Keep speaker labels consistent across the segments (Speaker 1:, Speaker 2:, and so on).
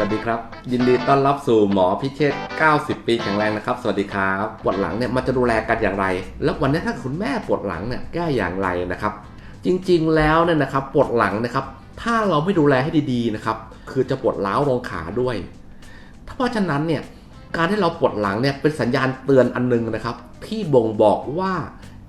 Speaker 1: วัสดีครับ ยินดีต้อนรับสู่หมอพิเชษ90 ปีแข็งแรงนะครับ สวัสดีครับปวดหลังเนี่ยมันจะดูแลกันอย่างไร แล้ววันนี้ถ้าคุณแม่ปวดหลังเนี่ยแก้อย่างไรนะครับ จริงๆแล้วเนี่ยนะครับปวดหลังนะครับ ถ้าเราไม่ดูแลให้ดีๆนะครับ คือจะปวดร้าวลงขาด้วย เพราะฉะนั้นเนี่ยการที่เราปวดหลังเนี่ยเป็นสัญญาณเตือนอันนึงนะครับ ที่บ่งบอกว่า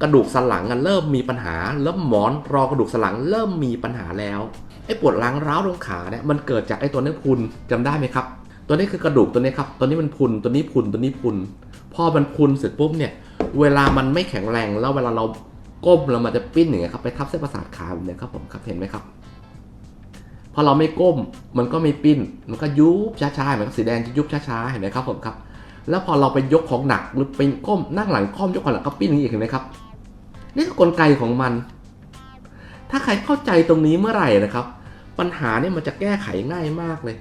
Speaker 1: กระดูกสันหลังเริ่มมีปัญหาแล้วหมอนรองกระดูกสันหลังเริ่มมีปัญหาแล้ว ไอ้ปวดหลังร้าวลงขาเนี่ยมันเกิดจากไอ้ตัวนี้พุนจำได้ไหมครับ ตัวนี้คือกระดูกตัวนี้ครับ ตัวนี้มันพุนตัวนี้พุนตัวนี้พุนพอมันพุนเสร็จปุ๊บเนี่ย เวลามันไม่แข็งแรงแล้วเวลาเราก้มแล้วมันจะปิ้นอย่างเงี้ยครับไปทับเส้นประสาทขาแบบเนี้ยครับผมครับเห็นไหมครับ พอเราไม่ก้มมันก็ไม่ปิ้น มันก็ยุบช้าๆเหมือนสีแดงจะยุบช้าๆเห็นไหมครับผมครับ แล้วพอเราไปยกของหนักหรือไปก้มนั่งหลังค่อมยกของหลังก็ปิ้นอย่างนี้เห็นไหมครับนี่คือกลไกของมัน ถ้าใครเข้าใจตรงนี้เมื่อไหร่นะครับ ปัญหาเนี่ยมันจะแก้ไขง่ายมากเลย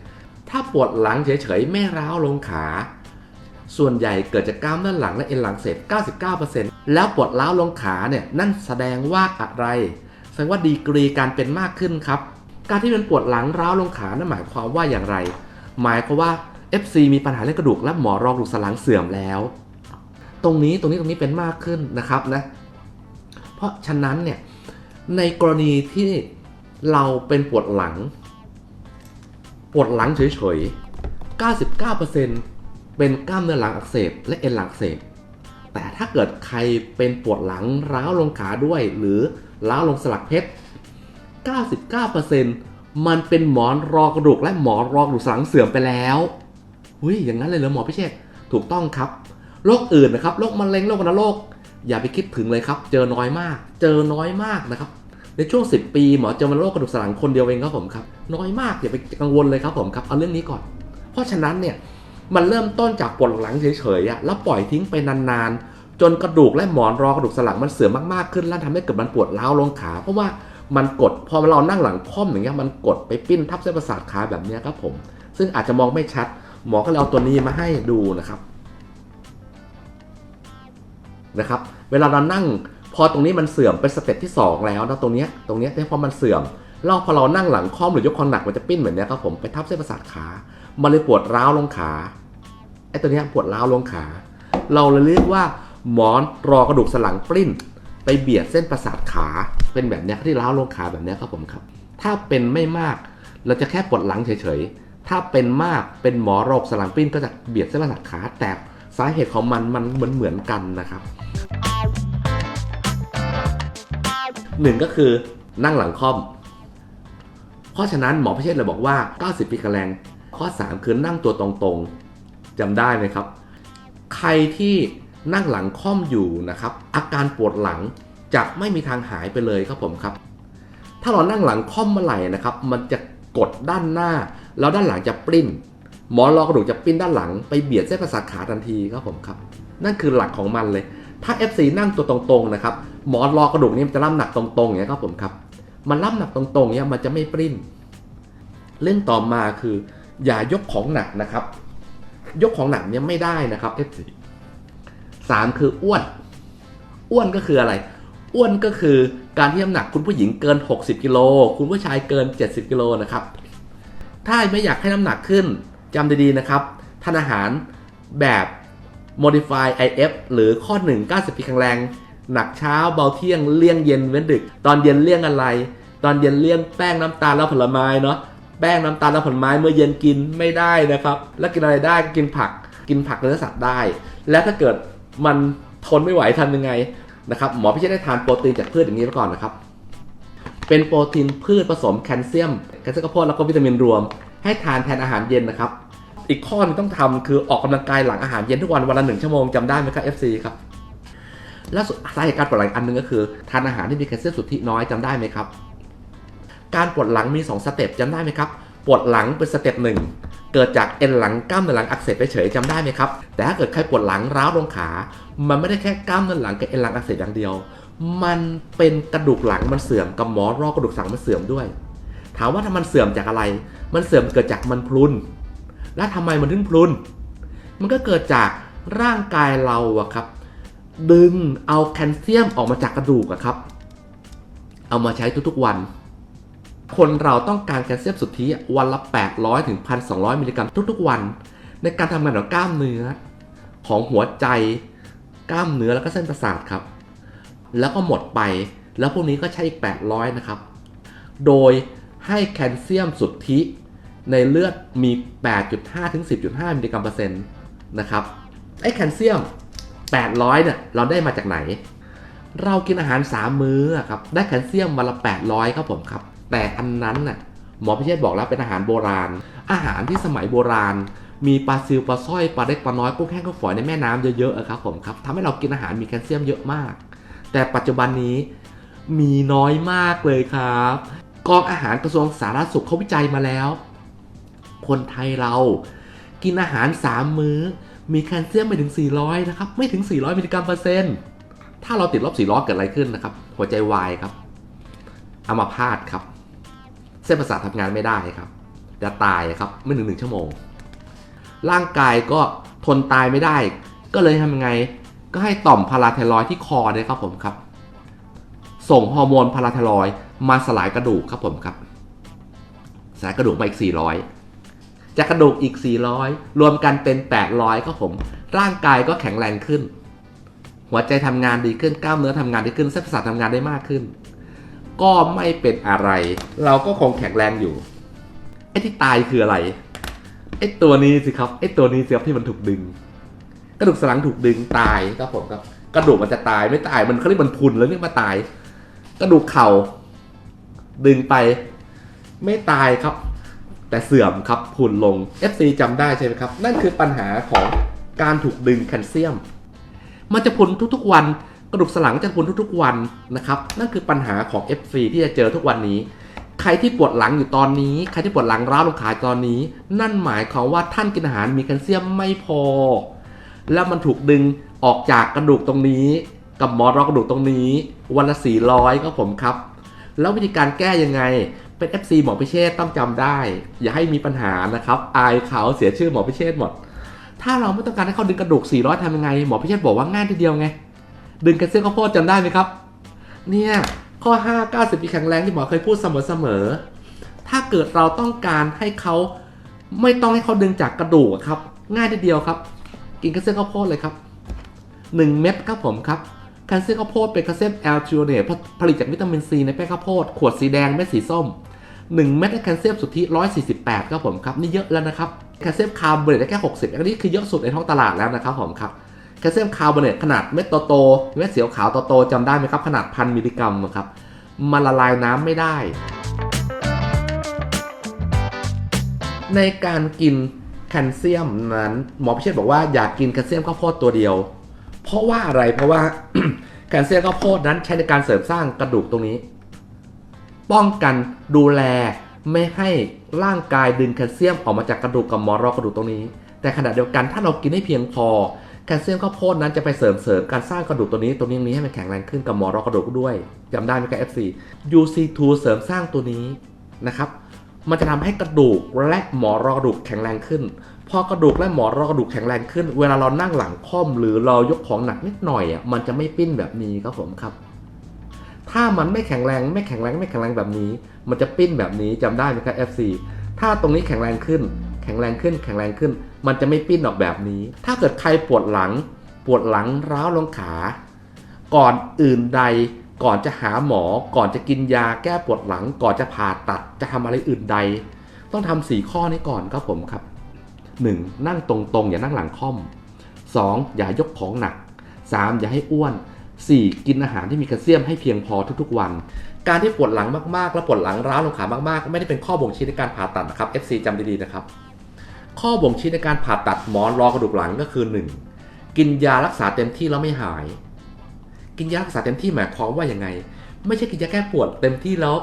Speaker 1: ถ้าปวดหลังเฉยๆไม่ร้าวลงขา ส่วนใหญ่เกิดจากกล้ามด้านหลังและเอ็นหลังเสร็จ 99%แล้วปวดร้าวลงขาเนี่ยนั่นแสดงว่าอะไร แสดงว่าดีกรีการเป็นมากขึ้นครับ การที่มันปวดหลังร้าวลงขานั่นหมายความว่าอย่างไร หมายความว่า FC มีปัญหาเรื่องกระดูกและหมอรองกระดูกสันหลังเสื่อมแล้ว ตรงนี้ตรงนี้ตรงนี้เป็นมากขึ้นนะครับนะ เพราะฉะนั้นเนี่ย ในกรณีที่เราเป็นปวดหลัง ปวดหลังเฉยๆ 99%เป็นกล้ามเนื้อหลังอักเสบและเอ็นหลังอักเสบ แต่ถ้าเกิดใครเป็นปวดหลังร้าวลงขาด้วย หรือร้าวลงสลักเพชร 99%มันเป็นหมอนรองกระดูกและหมอนรองกระดูกสันหลังเสื่อมไปแล้วหุ้ยอย่างนั้นเลยเหรอหมอพิเชษถูกต้องครับ โรคอื่นนะครับ โรคมะเร็ง โรควัณโรค อย่าไปคิดถึงเลยครับ เจอน้อยมาก เจอน้อยมากนะครับ ในช่วง 10 ปีหมอเจอวัณโรคกระดูกสันหลังคนเดียวเองครับผมครับน้อยมากอย่าไปกังวลเลยครับผมครับเอาเรื่องนี้ก่อน เพราะฉะนั้นเนี่ยมันเริ่มต้นจากปวดหลังเฉยๆอะแล้วปล่อยทิ้งไปนานๆ จนกระดูกและหมอนรองกระดูกสันหลังมันเสื่อมมากๆขึ้นแล้วทำให้เกิดมันปวดร้าวลงขา เพราะว่ามันกดพอเรานั่งหลังค่อมอย่างเงี้ยมันกดไปปิ้นทับเส้นประสาทขาแบบเนี้ยครับผม ซึ่งอาจจะมองไม่ชัด หมอก็เลยเอาตัวนี้มาให้ดูนะครับนะครับ เวลาเรานั่ง พอตรงนี้มันเสื่อมเป็นสเต็ปที่ 2 แล้วนะตรงเนี้ยตรงเนี้ยที่พอมันเสื่อมแล้วพอเรานั่งหลังค่อมหรือยกขอหนักมันจะปิ้นเหมือนเนี้ยครับผมไปทับเส้นประสาทขามันเลยปวดร้าวลงขาไอ้ตัวเนี้ยปวดร้าวลงขา เราเลยเรียกว่าหมอนรอกระดูกสันหลังปลิ้น ไปเบียดเส้นประสาทขา เป็นแบบเนี้ยที่ร้าวลงขาแบบเนี้ยครับผมครับ ถ้าเป็นไม่มากเราจะแค่ปวดหลังเฉยๆถ้าเป็นมากเป็นหมอโรคสันหลังปลิ้นก็จะเบียดเส้นประสาทขา แต่สาเหตุของมันมันเหมือนเหมือนกันนะครับ หนึ่งก็คือนั่งหลังค่อม เพราะฉะนั้นหมอพิเชษเลยบอกว่า 90 ปีกระแรงข้อ 3 คือนั่งตัวตรงๆจำได้ไหมครับ ใครที่นั่งหลังค่อมอยู่นะครับ อาการปวดหลังจะไม่มีทางหายไปเลยครับผมครับ ถ้าเรานั่งหลังค่อมเมื่อไหร่นะครับ มันจะกดด้านหน้า แล้วด้านหลังจะปริ้น หมอนรองกระดูกจะปิ้นด้านหลังไปเบียดเส้นประสาทขาทันทีครับผมครับ นั่นคือหลักของมันเลย ถ้า FC นั่งตัวตรงๆนะครับ หมอนรองกระดูกนี่มันจะล่ำหนักตรงๆอย่างนี้ยครับผมครับ มันล่ำหนักตรงๆเนี่ยมันจะไม่ปริ้น เรื่องต่อมาคือ อย่ายกของหนักนะครับ ยกของหนักเนี่ยไม่ได้นะครับ F4 สามคืออ้วน อ้วนก็คืออะไร อ้วนก็คือการที่น้ำหนักคุณผู้หญิงเกิน 60กิโลคุณผู้ชายเกิน 70กิโลนะครับ ถ้าไม่อยากให้น้ำหนักขึ้นจำดีๆนะครับทานอาหารแบบ modify IF หรือข้อ 1 90ปีแข็งแรง หนักเช้าเบาเที่ยงเลี่ยงเย็นเว้นดึก ตอนเย็นเลี่ยงอะไร ตอนเย็นเลี่ยงแป้งน้ำตาลและผลไม้เนาะแป้งน้ำตาลและผลไม้เมื่อเย็นกินไม่ได้นะครับ แล้วกินอะไรได้ก็กินผัก กินผักเนื้อสัตว์ได้ แล้วถ้าเกิดมันทนไม่ไหวทำยังไงนะครับหมอพี่จะได้ทานโปรตีนจากพืชอย่างนี้ไปก่อนนะครับ เป็นโปรตีนพืชผสมแคลเซียมแคลเซียมข้าวโพดแล้วก็วิตามินรวม ให้ทานแทนอาหารเย็นนะครับ อีกข้อหนึงต้องทำคือออกกำลังกายหลังอาหารเย็นทุกวันวันละหนึ่งชั่วโมงจำได้ไหมครับ FC ครับ และสาเหตุการปวดหลังอันหนึงก็คือทานอาหารที่มีแคลเซียมสุทธิน้อยจำได้ไหมครับ การปวดหลังมี 2 สเต็ปจำได้ไหมครับ ปวดหลังเป็นสเต็ปหนึ่งเกิดจากเอ็นหลังกล้ามเนื้อหลังอักเสบเฉยๆจำได้ไหมครับ แต่ถ้าเกิดใครปวดหลังร้าวลงขา มันไม่ได้แค่กล้ามเนื้อหลังกับเอ็นหลังอักเสบอย่างเดียว มันเป็นกระดูกหลังมันเสื่อมกับหมอนรองกระดูกสันหลังมันเสื่อมด้วย ถามว่าถ้ามันเสื่อมจากอะไร มันเสื่อมเกิดจากมันพรุน แล้วทำไมมันถึงพรุน มันก็เกิดจากร่างกายเราอะครับ ดึงเอาแคลเซียมออกมาจากกระดูกอะครับ เอามาใช้ทุกๆวัน คนเราต้องการแคลเซียมสุทธิวันละ 800ถึง1,200 มิลลิกรัมทุกๆวัน ในการทำงานของกล้ามเนื้อ ของหัวใจ กล้ามเนื้อแล้วก็เส้นประสาทครับ แล้วก็หมดไปแล้วพวกนี้ก็ใช้อีก 800 นะครับ โดยให้แคลเซียมสุทธิในเลือดมี 8.5ถึง10.5 มิลลิกรัมเปอร์เซ็นต์นะครับ ไอ้แคลเซียม 800เนี่ยเราได้มาจากไหน เรากินอาหาร 3 มื้อครับได้แคลเซียมวันละ 800ครับผมครับแต่อันนั้นน่ะหมอพิเชษบอกแล้วเป็นอาหารโบราณ อาหารที่สมัยโบราณ มีปลาซิวปลาสร้อยปลาเล็กปลาน้อยกุ้งแห้งกุ้งฝอยในแม่น้ำเยอะๆครับผมครับทำให้เรากินอาหารมีแคลเซียมเยอะมาก แต่ปัจจุบันนี้มีน้อยมากเลยครับกองอาหารกระทรวงสาธารณสุขเขาวิจัยมาแล้ว คนไทยเรากินอาหาร3มื้อ มีแคลเซียมไม่ถึง 400 นะครับ ไม่ถึง 400 มิลลิกรัมเปอร์เซ็นต์ ถ้าเราติดลบ 400 เกิดอะไรขึ้นนะครับ หัวใจวายครับอัมาพาตครับ เส้นประสาททำงานไม่ได้ครับ จะตายครับ ไม่ถึงหนึ่งชั่วโมง ร่างกายก็ทนตายไม่ได้ ก็เลยทำยังไง ก็ให้ต่อมพาราไทรอยที่คอเนี่ยครับผมครับ ส่งฮอร์โมนพาราไทรอยมาสลายกระดูกครับผมครับ สลายกระดูกมาอีก 400 จากกระดูกอีก 400 รวมกันเป็น 800ครับผม ร่างกายก็แข็งแรงขึ้น หัวใจทำงานดีขึ้นกล้ามเนื้อทำงานดีขึ้นเส้นประสาททำงานได้มากขึ้น ก็ไม่เป็นอะไร เราก็คงแข็งแรงอยู่ไอ้ที่ตายคืออะไรไอ้ตัวนี้สิครับไอ้ตัวนี้สิครับที่มันถูกดึง กระดูกสันหลังถูกดึงตายครับผมครับ กระดูกมันจะตายไม่ตายมันเขาเรียกมันพุนแล้วเรียกมาตาย กระดูกเข่า ดึงไป ไม่ตายครับ แต่เสื่อมครับพุนลง FC จำได้ใช่ไหมครับ นั่นคือปัญหาของการถูกดึงแคลเซียม มันจะพุนทุกๆวัน กระดูกสันหลังจะพุนทุกๆวันนะครับ นั่นคือปัญหาของ FC ที่จะเจอทุกวันนี้ ใครที่ปวดหลังอยู่ตอนนี้ ใครที่ปวดหลังร้าวลงขาตอนนี้ นั่นหมายความว่าท่านกินอาหารมีแคลเซียมไม่พอ แล้วมันถูกดึงออกจากกระดูกตรงนี้ กับหมอนรอกระดูกตรงนี้ วันละ400ก็ผมครับ แล้ววิธีการแก้ยังไง เป็น FC หมอพิเชษต้องจำได้ อย่าให้มีปัญหานะครับ อายเขาเสียชื่อหมอพิเชษหมด ถ้าเราไม่ต้องการให้เขาดึงกระดูก 400ทำยังไง หมอพิเชษบอกว่าง่ายทีเดียวไง ดึงแคลเซียมข้าวโพดจำได้ไหมครับ เนี่ยข้อ 5 90 ปีแข็งแรงที่หมอเคยพูดเสมอๆ ถ้าเกิดเราต้องการให้เขาไม่ต้องให้เขาดึงจากกระดูกครับ ง่ายทีเดียวครับ กินแคลเซียมข้าวโพดเลยครับ 1 เม็ดครับผมครับแคลเซียมข้าวโพดเป็นแคลเซียมแอลจิโอเนตผลิตจากวิตามินซีในแป้งข้าวโพด ขวดสีแดงเม็ดสีส้ม 1 เม็ดแคลเซียมสุทธิ 148ครับผมครับนี่เยอะแล้วนะครับแคลเซียมคาร์บอเนตได้แค่ 60 อันนี้คือเยอะสุดในท้องตลาดแล้วนะครับผมครับแคลเซียมคาร์บอเนตขนาดเม็ดโตๆเม็ดสีขาวโตๆจำได้ไหมครับขนาดพันมิลลิกรัมครับมันละลายน้ำไม่ได้ ในการกินแคลเซียมนั้นหมอพิเชษบอกว่าอยากกินแคลเซียมข้าวโพดตัวเดียว เพราะว่าอะไรเพราะว่าแคลเซียมข้าวโพดนั้นใช้ในการเสริมสร้างกระดูกตรงนี้ ป้องกันดูแลไม่ให้ร่างกายดึงแคลเซียมออกมาจากกระดูกกับหมอนรองกระดูกตรงนี้ แต่ขณะเดียวกันถ้าเรากินให้เพียงพอแคลเซียมข้าวโพดนั้นจะไปเสริมเสริมการสร้างกระดูกตัวนี้ตัวนี้นี้ให้มันแข็งแรงขึ้นกับหมอนรองกระดูกด้วยจำได้ไหมครับ FC UC2 เสริมสร้างตัวนี้นะครับมันจะทำให้กระดูกและหมอนรองกระดูกแข็งแรงขึ้น พอกระดูกและหมอนรองกระดูกแข็งแรงขึ้น เวลาเรานั่งหลังค่อมหรือเรายกของหนักนิดหน่อยอะมันจะไม่ปิ้นแบบนี้ครับผมครับ ถ้ามันไม่แข็งแรงไม่แข็งแรงไม่แข็งแรงแบบนี้ มันจะปิ้นแบบนี้จำได้ไหมครับ FC ถ้าตรงนี้แข็งแรงขึ้น แข็งแรงขึ้น แข็งแรงขึ้น มันจะไม่ปิ้นออกแบบนี้ ถ้าเกิดใครปวดหลัง ปวดหลังร้าวลงขา ก่อนอื่นใด ก่อนจะหาหมอ ก่อนจะกินยาแก้ปวดหลัง ก่อนจะผ่าตัด จะทำอะไรอื่นใด ต้องทำสี่ข้อนี้ก่อนครับผมครับ 1. นั่งตรงๆ อย่านั่งหลังค่อม 2. อย่ายกของหนัก 3. อย่าให้อ้วน 4. กินอาหารที่มีแคลเซียมให้เพียงพอทุกๆ วัน การที่ปวดหลังมากๆ และปวดหลังร้าวลงขามากๆ ไม่ได้เป็นข้อบ่งชี้ในการผ่าตัดนะครับ FC จำดีๆนะครับ ข้อบ่งชี้ในการผ่าตัดหมอนรองกระดูกหลังก็คือ 1. กินยารักษาเต็มที่แล้วไม่หาย กินยารักษาเต็มที่หมายความว่าอย่างไง ไม่ใช่กินยาแก้ปวดเต็มที่แล้ว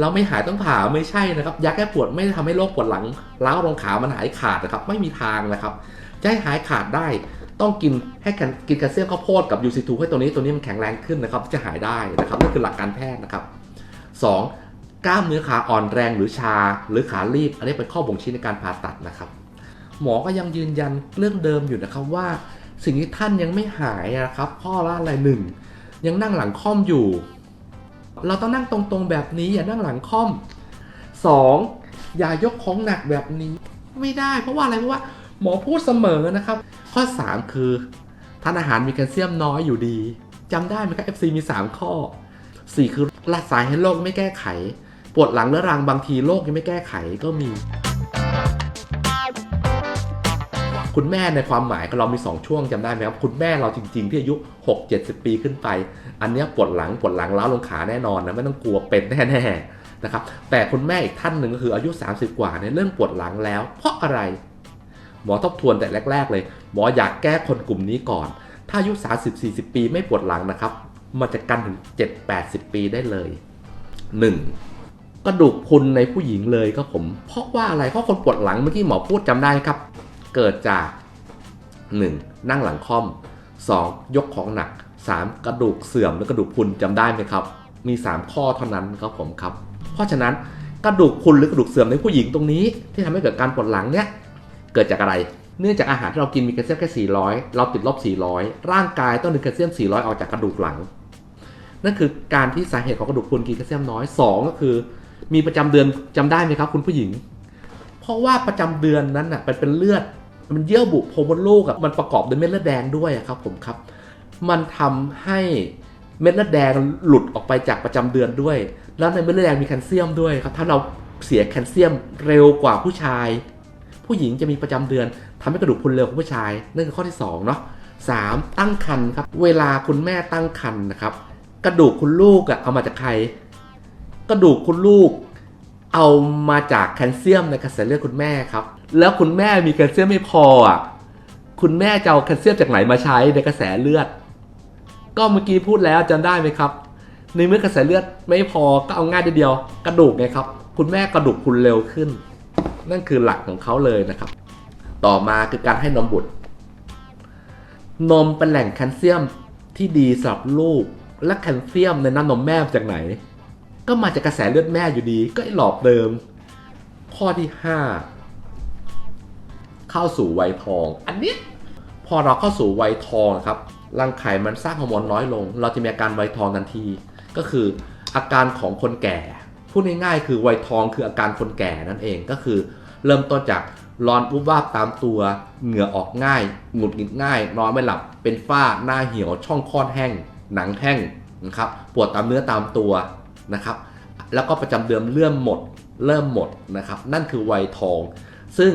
Speaker 1: เราไม่หายต้องผ่าไม่ใช่นะครับยาแก้ปวดไม่ได้ทำให้โรคปวดหลังร้าวลงขามันหายขาดนะครับ ไม่มีทางนะครับจะให้หายขาดได้ ต้องกินให้กันกินแคลเซียมข้าวโพดกับ UC2 ให้ตัวนี้ตัวนี้มันแข็งแรงขึ้นนะครับจะหายได้นะครับนั่นคือหลักการแพทย์นะครับ 2. กล้ามเนื้อขาอ่อนแรงหรือชา หรือขารีบ อันนี้เป็นข้อบ่งชี้ในการผ่าตัดนะครับ หมอก็ยังยืนยันเรื่องเดิมอยู่นะครับว่า สิ่งที่ท่านยังไม่หายนะครับข้อละอะไรหนึ่งยังนั่งหลังค่อมอยู่ เราต้องนั่งตรงๆแบบนี้อย่านั่งหลังค่อมสองอย่ายกของหนักแบบนี้ ไม่ได้เพราะว่าอะไรเพราะว่าหมอพูดเสมอนะครับ ข้อ 3 คือทานอาหารมีแคลเซียมน้อยอยู่ดีจำได้ไหมครับ FC มี 3 ข้อ 4 คือรักษาให้โรคไม่แก้ไข ปวดหลังเรื้อรังบางทีโรคยังไม่แก้ไขก็มี คุณแม่ในความหมายของเรามี 2 ช่วงจำได้ไหมครับ คุณแม่เราจริง ๆ ที่อายุ 6 70 ปีขึ้นไป อันนี้ปวดหลังปวดหลังล้าลงขาแน่นอนนะไม่ต้องกลัวเป็นแน่ๆนะครับแต่คุณแม่อีกท่านหนึ่งก็คืออายุ 30 กว่าเนี่ยเริ่มปวดหลังแล้ว เพราะอะไร หมอทบทวนแต่แรก ๆ เลย หมออยากแก้คนกลุ่มนี้ก่อน ถ้าอายุ 30-40 ปีไม่ปวดหลังนะครับ มันจะกันถึง 7-80 ปีได้เลย 1. กระดูกพุนในผู้หญิงเลยครับผม เพราะว่าอะไร เพราะคนปวดหลังเมื่อกี้หมอพูดจำได้ครับ เกิดจาก 1. นั่งหลังค่อม 2. ยกของหนัก 3. กระดูกเสื่อมหรือกระดูกพุนจำได้ไหมครับ มี 3 ข้อเท่านั้นครับผมครับ เพราะฉะนั้นกระดูกพุนหรือกระดูกเสื่อมในผู้หญิงตรงนี้ ที่ทำให้เกิดการปวดหลังเนี่ย เกิดจากอะไร เนื่องจากอาหารที่เรากินมีแคลเซียมแค่ 400 เราติดลบ 400 ร่างกายต้องดึงแคลเซียม 400 ออกจากกระดูกหลัง นั่นคือการที่สาเหตุของกระดูกพรุนกินแคลเซียมน้อย 2 ก็คือ มีประจำเดือนจำได้ไหมครับ คุณผู้หญิง เพราะว่าประจำเดือนนั้นน่ะมันเป็นเลือด มันเยื่อบุโพรงมดลูกอะมันประกอบด้วยเม็ดเลือดแดงด้วยครับผมครับ มันทำให้เม็ดเลือดแดงหลุดออกไปจากประจำเดือนด้วย แล้วในเม็ดเลือดแดงมีแคลเซียมด้วยครับ ถ้าเราเสียแคลเซียมเร็วกว่าผู้ชาย ผู้หญิงจะมีประจำเดือนทำให้กระดูกพรุนเร็วกว่าผู้ชายนั่นคือข้อที่สองเนาะสามตั้งครรภ์ครับ เวลาคุณแม่ตั้งครรภ์นะครับ กระดูกคุณลูกอะเอามาจากใคร กระดูกคุณลูก เอามาจากแคลเซียมในกระแสเลือดคุณแม่ครับ แล้วคุณแม่มีแคลเซียมไม่พออะคุณแม่จะเอาแคลเซียมจากไหนมาใช้ในกระแสเลือด ก็เมื่อกี้พูดแล้วจำได้ไหมครับ ในเมื่อกระแสเลือดไม่พอก็เอาง่ายเดียว กระดูกไงครับ คุณแม่กระดูกคุณเร็วขึ้น นั่นคือหลักของเขาเลยนะครับ ต่อมาคือการให้นมบุตร นมเป็นแหล่งแคลเซียมที่ดีสำหรับลูก และแคลเซียมในน้ำนมแม่มาจากไหน ก็มาจากกระแสเลือดแม่อยู่ดี ก็ไอหลอบเดิม ข้อที่ 5 เข้าสู่วัยทอง อันนี้พอเราเข้าสู่วัยทองครับรังไข่มันสร้างฮอร์โมนน้อยลง เราจะมีอาการวัยทองทันที ก็คืออาการของคนแก่ พูดง่ายๆคือวัยทองคืออาการคนแก่นั่นเองก็คือ เริ่มต้นจากร้อนอุบวาบตามตัว เหงื่อออกง่าย หงุดหงิดง่าย นอนไม่หลับ เป็นฝ้า หน้าเหี่ยว ช่องคลอดแห้ง หนังแห้งนะครับ ปวดตามเนื้อตามตัวนะครับ แล้วก็ประจำเดือนเริ่มหมด เริ่มหมดนะครับ นั่นคือวัยทอง ซึ่ง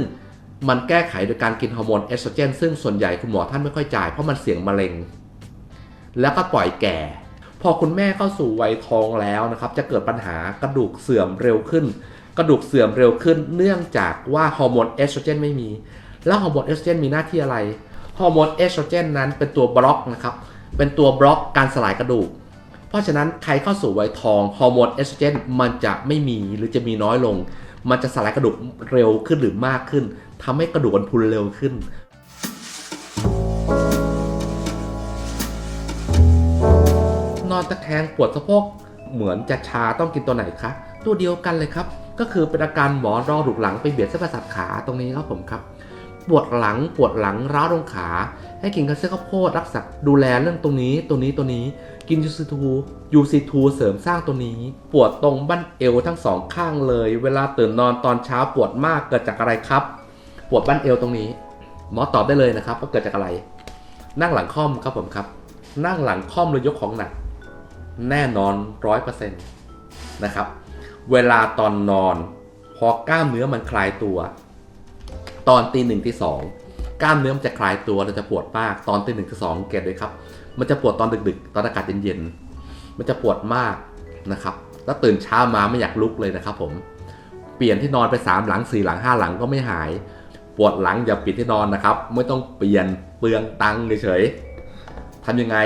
Speaker 1: มันแก้ไขโดยการกินฮอร์โมนเอสโตรเจน ซึ่งส่วนใหญ่คุณหมอท่านไม่ค่อยจ่าย เพราะมันเสี่ยงมะเร็ง แล้วก็ปล่อยแก่ พอคุณแม่เข้าสู่วัยทองแล้วนะครับจะเกิดปัญหากระดูกเสื่อมเร็วขึ้น กระดูกเสื่อมเร็วขึ้น เนื่องจากว่าฮอร์โมนเอสโตรเจนไม่มี แล้วฮอร์โมนเอสโตรเจนมีหน้าที่อะไรฮอร์โมนเอสโตรเจนนั้นเป็นตัวบล็อกนะครับเป็นตัวบล็อกการสลายกระดูก เพราะฉะนั้นใครเข้าสู่วัยทองฮอร์โมนเอสโตรเจนมันจะไม่มีหรือจะมีน้อยลง มันจะสลายกระดูกเร็วขึ้นหรือมากขึ้นทำให้กระดูกมันพุนเร็วขึ้น อนตะแคงปวดสะโพกเหมือนจะชาต้องกินตัวไหนคะตัวเดียวกันเลยครับ ก็คือเป็นอาการหมอนรองถูกหลังไปเบียดเส้นประสาทขาตรงนี้ครับผมครับ ปวดหลังปวดหลังร้าวตรงขา ให้กินกระเซียข้าวโพดรักษาดูแลเรื่องตรงนี้ตัวนี้ตัวนี้กินยูซีทูยูซีทูเสริมสร้างตัวนี้ ปวดตรงบั้นเอวทั้งสองข้างเลย เวลาตื่นนอนตอนเช้าปวดมากเกิดจากอะไรครับ ปวดบั้นเอวตรงนี้ หมอตอบได้เลยนะครับว่าเกิดจากอะไร นั่งหลังค่อมครับผมครับ นั่งหลังค่อมหรือยกของหนัก แน่นอนร้อยเปอร์เซ็นต์นะครับ เวลาตอนนอน พอกล้ามเนื้อมันคลายตัว ตอนตีหนึ่งตีสองกล้ามเนื้อมันจะคลายตัวเราจะปวดมากตอนตีหนึ่งตีสองเกตเลยครับ มันจะปวดตอนดึกๆ ตอนอากาศเย็นๆ มันจะปวดมากนะครับ แล้วตื่นเช้ามาไม่อยากลุกเลยนะครับ ผม เปลี่ยนที่นอนไปสามหลังสี่หลังห้าหลังก็ไม่หาย ปวดหลังอย่าปิดที่นอนนะครับ ไม่ต้องเปลี่ยนเปลืองตังค์เฉยๆทำยังไง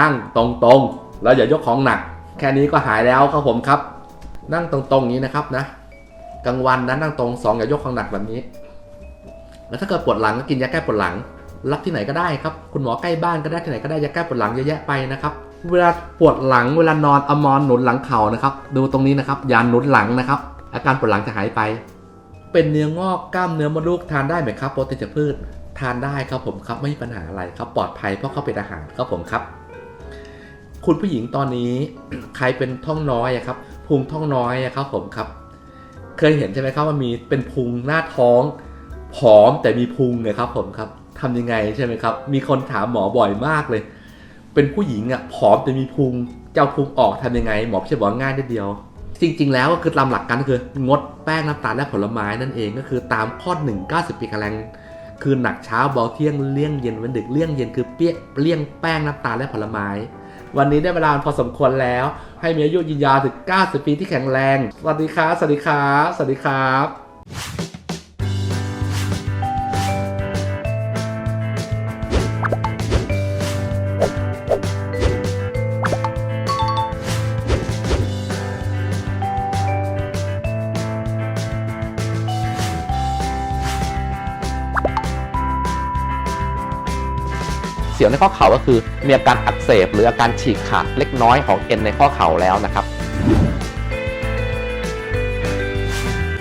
Speaker 1: นั่งตรงๆ แล้วอย่ายกของหนัก แค่นี้ก็หายแล้วครับผมครับ นั่งตรงๆอย่างนี้นะครับนะกลางวันนะนั่งตรงสองอย่ายกของหนักแบบนี้ แล้วถ้าเกิดปวดหลังก็กินยาแก้ปวดหลัง รับที่ไหนก็ได้ครับ คุณหมอใกล้บ้านก็ได้ที่ไหนก็ได้ยาแก้ปวดหลังเยอะแยะไปนะครับ เวลาปวดหลังเวลานอนอมอนหนุนหลังเข่านะครับ ดูตรงนี้นะครับยาหนุนหลังนะครับ อาการปวดหลังจะหายไป เป็นเนื้องอกกล้ามเนื้อมดลูกทานได้ไหมครับโปรตีนจากพืชทานได้ครับผมครับไม่มีปัญหาอะไรครับปลอดภัยเพราะเขาเป็นอาหารครับผมครับ คุณผู้หญิงตอนนี้ใครเป็นท้องน้อยครับพุงท้องน้อยครับผมครับ เคยเห็นใช่ไหมครับว่ามีเป็นพุงหน้าท้องผอมแต่มีพุงเนี่ยครับผมครับทำยังไงใช่ไหมครับ มีคนถามหมอบ่อยมากเลย เป็นผู้หญิงอะผอมแต่มีพุงเจะเอาพุงออกทำยังไง หมอพิเชษบอกง่ายนิดเดียว จริง ๆ แล้วก็คือตามหลักการก็คืองดแป้งน้ำตาลและผลไม้นั่นเองก็คือตามข้อ1 90ปีกแรงคือหนักเช้าเบาเที่ยงเลี่ยงเย็นวันดึกเลี่ยงเย็นคือเปี้ยเลี่ยงแป้งน้ำตาลและผลไม้ วันนี้ได้เวลาพอสมควรแล้ว ให้มีอายุยืนยาวถึง 90 ปีที่แข็งแรง สวัสดีครับ สวัสดีครับ สวัสดีครับ ในข้อเข่าก็คือมีอาการอักเสบ หรืออาการฉีกขาดเล็กน้อยของเอ็นในข้อเข่าแล้วนะครับ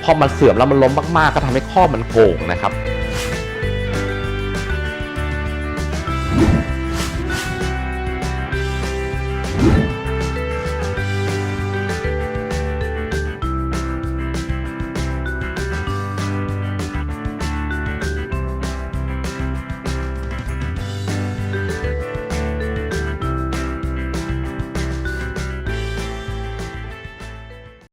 Speaker 1: พอมันเสื่อมแล้วมันล้มมากๆ ก็ทำให้ข้อมันโก่งนะครับ